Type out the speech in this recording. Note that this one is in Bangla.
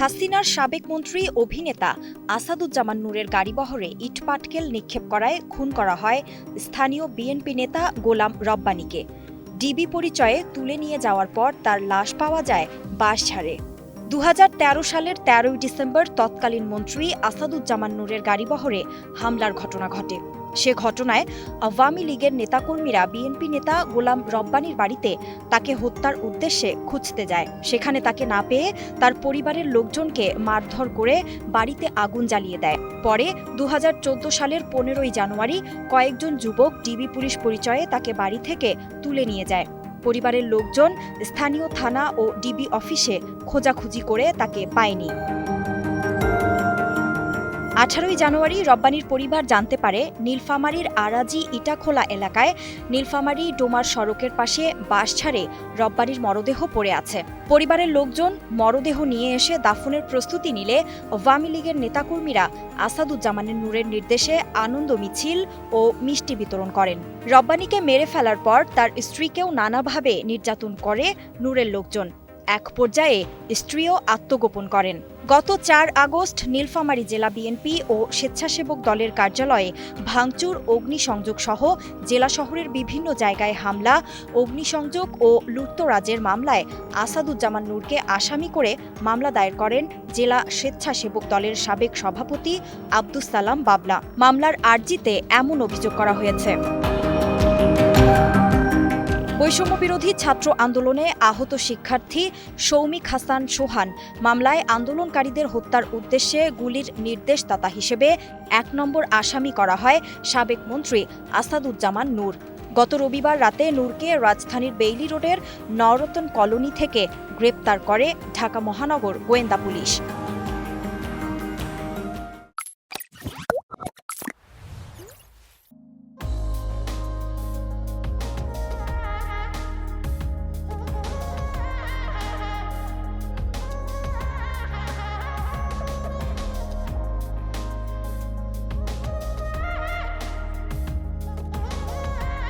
হাসিনার সাবেক মন্ত্রী, অভিনেতা আসাদুজ্জামান নূরের গাড়িবহরে ইটপাটকেল নিক্ষেপ করায় খুন করা হয় স্থানীয় বিএনপি নেতা গোলাম রব্বানীকে। ডিবি পরিচয়ে তুলে নিয়ে যাওয়ার পর তার লাশ পাওয়া যায় বাঁশঝাড়ে দু সালের তেরোই ডিসেম্বর তৎকালীন মন্ত্রী আসাদুজ্জামান নূরের গাড়িবহরে হামলার ঘটনা ঘটে। সে ঘটনায় আওয়ামী লীগের নেতাকর্মীরা বিএনপি নেতা গোলাম রব্বানীর বাড়িতে তাকে হত্যার উদ্দেশ্যে খুঁজতে যায়। সেখানে তাকে না পেয়ে তার পরিবারের লোকজনকে মারধর করে বাড়িতে আগুন জ্বালিয়ে দেয়। পরে দু হাজার চোদ্দ সালের পনেরোই জানুয়ারি কয়েকজন যুবক ডিবি পুলিশ পরিচয়ে তাকে বাড়ি থেকে তুলে নিয়ে যায়। পরিবারের লোকজন স্থানীয় থানা ও ডিবি অফিসে খোঁজাখুঁজি করে তাকে পায়নি। আঠারোই জানুয়ারি রব্বানির পরিবার জানতে পারে, নীলফামারীর আরাজি ইটাখোলা এলাকায় নীলফামারী ডোমার সড়কের পাশে বাস ছাড়ে রব্বানির মরদেহ পড়ে আছে। পরিবারের লোকজন মরদেহ নিয়ে এসে দাফনের প্রস্তুতি নিলে আওয়ামী লীগের নেতাকর্মীরা আসাদুজ্জামানের নূরের নির্দেশে আনন্দ মিছিল ও মিষ্টি বিতরণ করেন। রব্বানিকে মেরে ফেলার পর তার স্ত্রীকেও নানাভাবে নির্যাতন করে নূরের লোকজন। এক পর্যায়ে স্ত্রীও আত্মগোপন করেন। গত চার আগস্ট নীলফামারী জেলা বিএনপি ও স্বেচ্ছাসেবক দলের কার্যালয়ে ভাঙচুর, অগ্নিসংযোগ সহ জেলা শহরের বিভিন্ন জায়গায় হামলা, অগ্নিসংযোগ ও লুটতরাজের মামলায় আসাদুজ্জামান নূরকে আসামি করে মামলা দায়ের করেন জেলা স্বেচ্ছাসেবক দলের সাবেক সভাপতি আব্দুস সালাম বাবলা। মামলার আর্জিতে এমন অভিযোগ করা হয়েছে। বৈষম্য বিরোধী ছাত্র আন্দোলনে আহত শিক্ষার্থী সৌমিক হাসান সোহান মামলায় আন্দোলনকারীদের হত্যার উদ্দেশ্যে গুলির নির্দেশদাতা হিসেবে এক নম্বর আসামি করা হয় সাবেক মন্ত্রী আসাদুজ্জামান নূর। গত রবিবার রাতে নূরকে রাজধানীর বেইলি রোডের নরতন কলোনি থেকে গ্রেপ্তার করে ঢাকা মহানগর গোয়েন্দা পুলিশ।